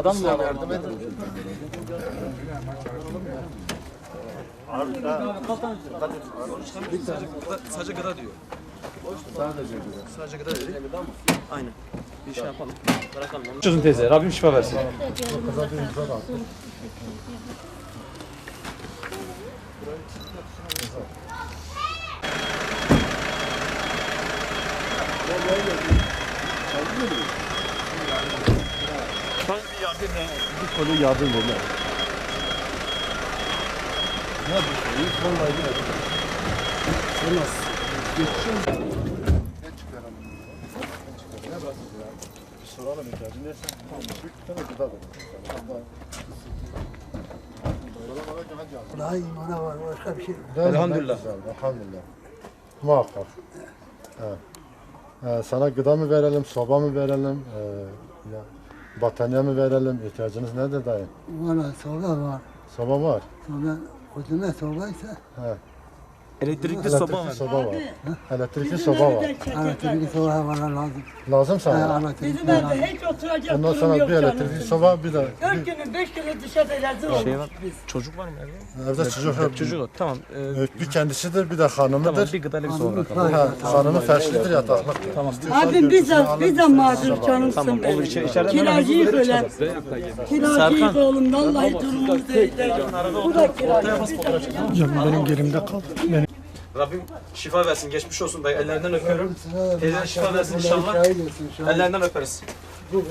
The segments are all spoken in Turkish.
Adam mı yardım edin? Sadece gıda diyor. Sadece güzel. Sadece gıda dedi. Aynen. Bir şey yapalım. Bırakalım onu. Çözün teyze. Rabbim şifa versin. Kıza bir da attı. Bir konu yardım böyle. Ne yapıyorsun? Bir dakika. Sen nasılsın? Geçiyor Ne çıkaralım? Ne ya? Bir soralım ihtiyacın neyse. Tamam. Bir tane gıda verin. Daha imana var başka bir şey yok. Elhamdülillah. Elhamdülillah. Muhakkak. Evet. Ee, sana gıda mı verelim, soba mı verelim, ee, ya, battaniye mi verelim, ihtiyacınız nedir dayı? Valla soba var. Soba var. Soba, kuzuna sobaysa He. Elektrikli soba Elektrikli var. soba var. Elektrikli soba var. elektrikli soba bana lazım. Lazım Ha, sana. elektrikli Bizim evde hiç oturacak Ondan durum sonra yok bir canım. elektrikli soba, bir de Dört günü, beş günü dışarıda olmuş Şey var. biz. Çocuk var mı evde? evde çocuk yok. Çocuk yok. Tamam. Ee, Bir kendisidir, bir de tamam. hanımıdır. Bir gıdalık soba Hanımı bırakalım. var. Ha, hanımı felçlidir, yataklıktır. Tamam. İstiyorsan Abi götürsün, bize, alır bize mısın? mağdur canımsın Tamam. Olur. benim. İçeri, içeriden Kiracıyız öyle. Kiracıyız oğlum vallahi durumumuz değil. Bu da kiracı. Benim yerimde kal. Rabbim şifa versin. Geçmiş olsun dayı. Ellerinden öpüyorum. Teyze şifa versin inşallah. Ellerinden öperiz. Bu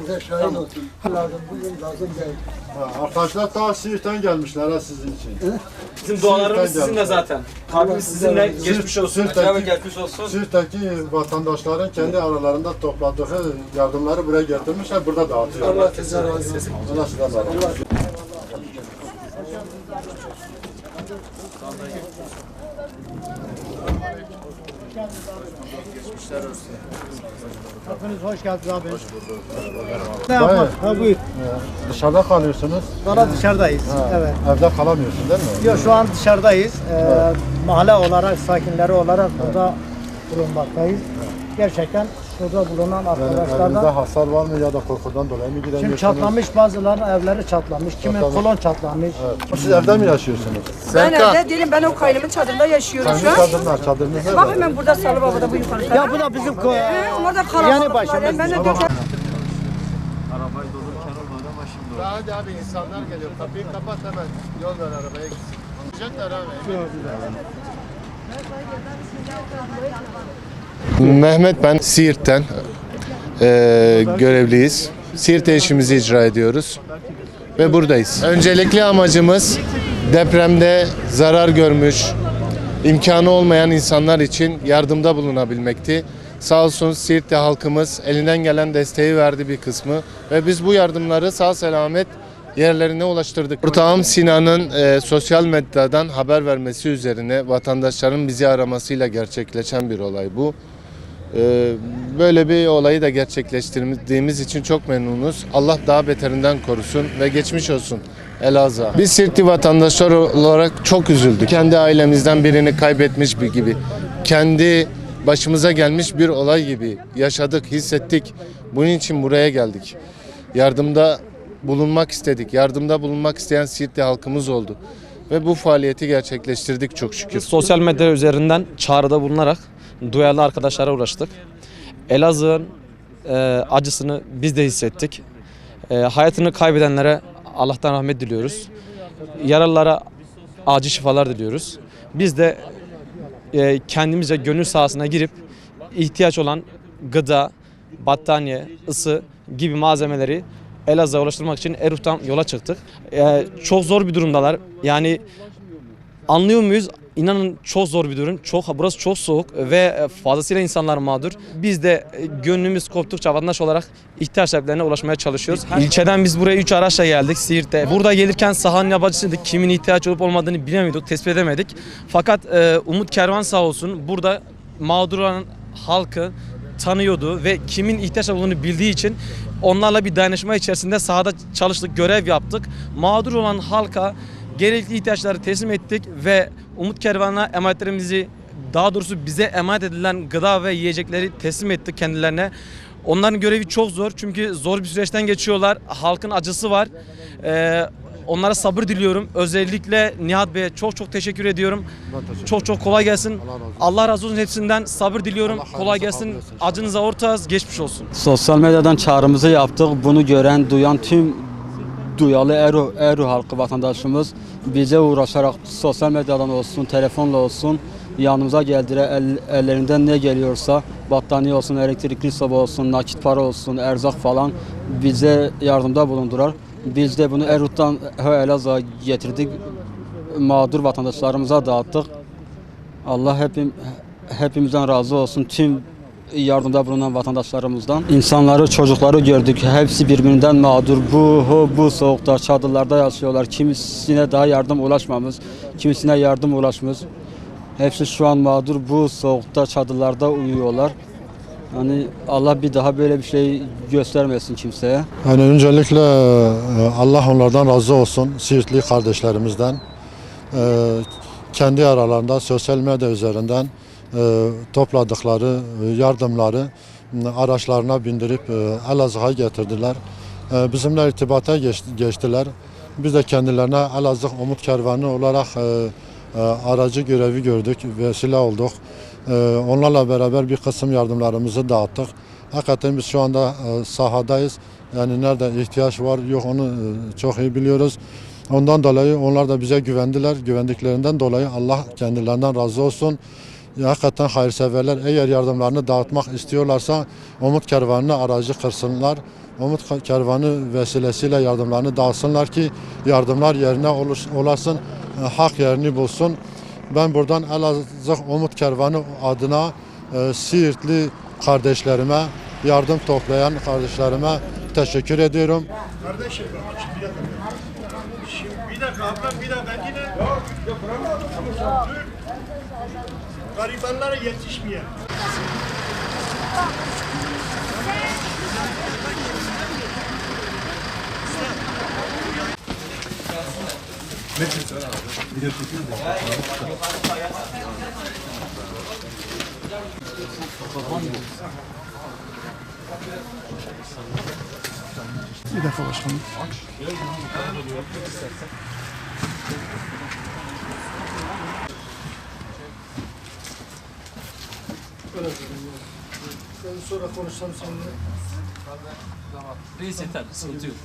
size şahit olsun. Lazım bugün lazım değil. Ha, Arkadaşlar Siirt'ten gelmişler ha sizin için. Bizim dualarımız Sizden sizinle geldi. zaten. Kalbimiz sizinle. Geçmiş olsun. Acaba geçmiş olsun. Siirt'teki vatandaşların kendi aralarında topladığı yardımları buraya getirmişler, burada dağıtıyorlar. Allah size razı olsun. Allah sizden razı olsun. Hoş geldiniz abi. Dayı, Ha buyur. dışarıda kalıyorsunuz. Valla dışarıdayız. Ha, Evet. Evde kalamıyorsun değil mi? Yok şu an dışarıdayız. Ee, mahalle olarak, sakinleri olarak burada bulunmaktayız. Gerçekten burada bulunan Yani arkadaşlardan hasar var mı ya da korkudan dolayı mı Şimdi gidemiyorsunuz? çatlamış bazılarının evleri çatlamış, kimin Çatlamış. kolon çatlamış. Evet. Siz evde mi yaşıyorsunuz? Ben evde değilim. Ben o kaynımın çadırında yaşıyorum Kendi şu an. çadırlar, çadırınızda Bak var. hemen burada Salı Baba'da bu yukarıda. Ya bu da bizim ko- Orada kalabalık Yani var. başımız. Ben de döker. Hadi abi insanlar geliyor. Kapıyı kapat hemen. Yol ver arabaya gitsin. Gidecekler abi. Mehmet ben Siirt'ten eee, görevliyiz. Siirt'te işimizi icra ediyoruz ve buradayız. Öncelikli amacımız depremde zarar görmüş, imkanı olmayan insanlar için yardımda bulunabilmekti. Sağ olsun Siirt'te halkımız elinden gelen desteği verdi bir kısmı ve biz bu yardımları sağ selamet yerlerine ulaştırdık. Ortağım Sinan'ın e, sosyal medyadan haber vermesi üzerine vatandaşların bizi aramasıyla gerçekleşen bir olay bu. E, böyle bir olayı da gerçekleştirdiğimiz için çok memnunuz. Allah daha beterinden korusun ve geçmiş olsun Elazığ. Biz Sirtli vatandaşlar olarak çok üzüldük. Kendi ailemizden birini kaybetmiş bir gibi. Kendi başımıza gelmiş bir olay gibi yaşadık, hissettik. Bunun için buraya geldik. Yardımda bulunmak istedik. Yardımda bulunmak isteyen Sirtli halkımız oldu. Ve bu faaliyeti gerçekleştirdik çok şükür. Sosyal medya üzerinden çağrıda bulunarak duyarlı arkadaşlara ulaştık. Elazığ'ın e, acısını biz de hissettik. E, hayatını kaybedenlere Allah'tan rahmet diliyoruz. Yaralılara acil şifalar diliyoruz. Biz de e, kendimizce gönül sahasına girip ihtiyaç olan gıda, battaniye, ısı gibi malzemeleri Elazığ'a ulaştırmak için Eruf'tan yola çıktık. E, çok zor bir durumdalar. Yani Anlıyor muyuz? İnanın çok zor bir durum. Çok burası çok soğuk ve fazlasıyla insanlar mağdur. Biz de e, gönlümüz koptukça vatandaş olarak ihtiyaç sahiplerine ulaşmaya çalışıyoruz. İlçeden biz buraya 3 araçla geldik Siirt'te. Burada gelirken sahanın yabancısıydık. Kimin ihtiyaç olup olmadığını bilemiyorduk, tespit edemedik. Fakat e, Umut Kervan sağ olsun burada mağdur olan halkı tanıyordu ve kimin ihtiyaç olduğunu bildiği için onlarla bir dayanışma içerisinde sahada çalıştık, görev yaptık. Mağdur olan halka gerekli ihtiyaçları teslim ettik ve Umut Kervan'a emanetlerimizi daha doğrusu bize emanet edilen gıda ve yiyecekleri teslim ettik kendilerine. Onların görevi çok zor çünkü zor bir süreçten geçiyorlar. Halkın acısı var. Ee, onlara sabır diliyorum. Özellikle Nihat Bey'e çok çok teşekkür ediyorum. Çok çok kolay gelsin. Allah razı olsun hepsinden. Sabır diliyorum. Kolay gelsin. Acınıza ortağız. Geçmiş olsun. Sosyal medyadan çağrımızı yaptık. Bunu gören, duyan tüm duyalı Eru, Eru halkı vatandaşımız bize uğraşarak sosyal medyadan olsun, telefonla olsun yanımıza geldiler. El, ellerinden ne geliyorsa battaniye olsun, elektrikli soba olsun, nakit para olsun, erzak falan bize yardımda bulundular. Biz de bunu Erut'tan Elazığ'a getirdik. Mağdur vatandaşlarımıza dağıttık. Allah hepim, hepimizden razı olsun. Tüm yardımda bulunan vatandaşlarımızdan. İnsanları, çocukları gördük. Hepsi birbirinden mağdur. Bu, bu, soğukta, çadırlarda yaşıyorlar. Kimisine daha yardım ulaşmamız, kimisine yardım ulaşmış. Hepsi şu an mağdur. Bu soğukta, çadırlarda uyuyorlar. Yani Allah bir daha böyle bir şey göstermesin kimseye. Yani öncelikle e, Allah onlardan razı olsun. Siirtli kardeşlerimizden. E, Kendi aralarında sosyal medya üzerinden e, topladıkları yardımları araçlarına bindirip Elazığ'a getirdiler. Bizimle irtibata geç- geçtiler. Biz de kendilerine Elazığ Umut Kervanı olarak aracı görevi gördük, vesile olduk. E, Onlarla beraber bir kısım yardımlarımızı dağıttık. Hakikaten biz şu anda e, sahadayız. Yani nerede ihtiyaç var yok onu e, çok iyi biliyoruz. Ondan dolayı onlar da bize güvendiler. Güvendiklerinden dolayı Allah kendilerinden razı olsun. Hakikaten hayırseverler eğer yardımlarını dağıtmak istiyorlarsa Umut Kervanı'nı aracı kırsınlar. Umut Kervanı vesilesiyle yardımlarını dağıtsınlar ki yardımlar yerine oluş, ulaşsın, e, hak yerini bulsun. Ben buradan Elazığ Umut Kervanı adına e, Siirtli kardeşlerime, yardım toplayan kardeşlerime teşekkür ediyorum. Kardeşim bir dakika. Şimdi bir dakika ablam bir dakika ben yine. Yok yok bırakma. Dur. Garibanlara yetişmeyen. Bir dakika başkanım. Ben sonra konuşsam seninle. Reis yeter, sıkıntı yok.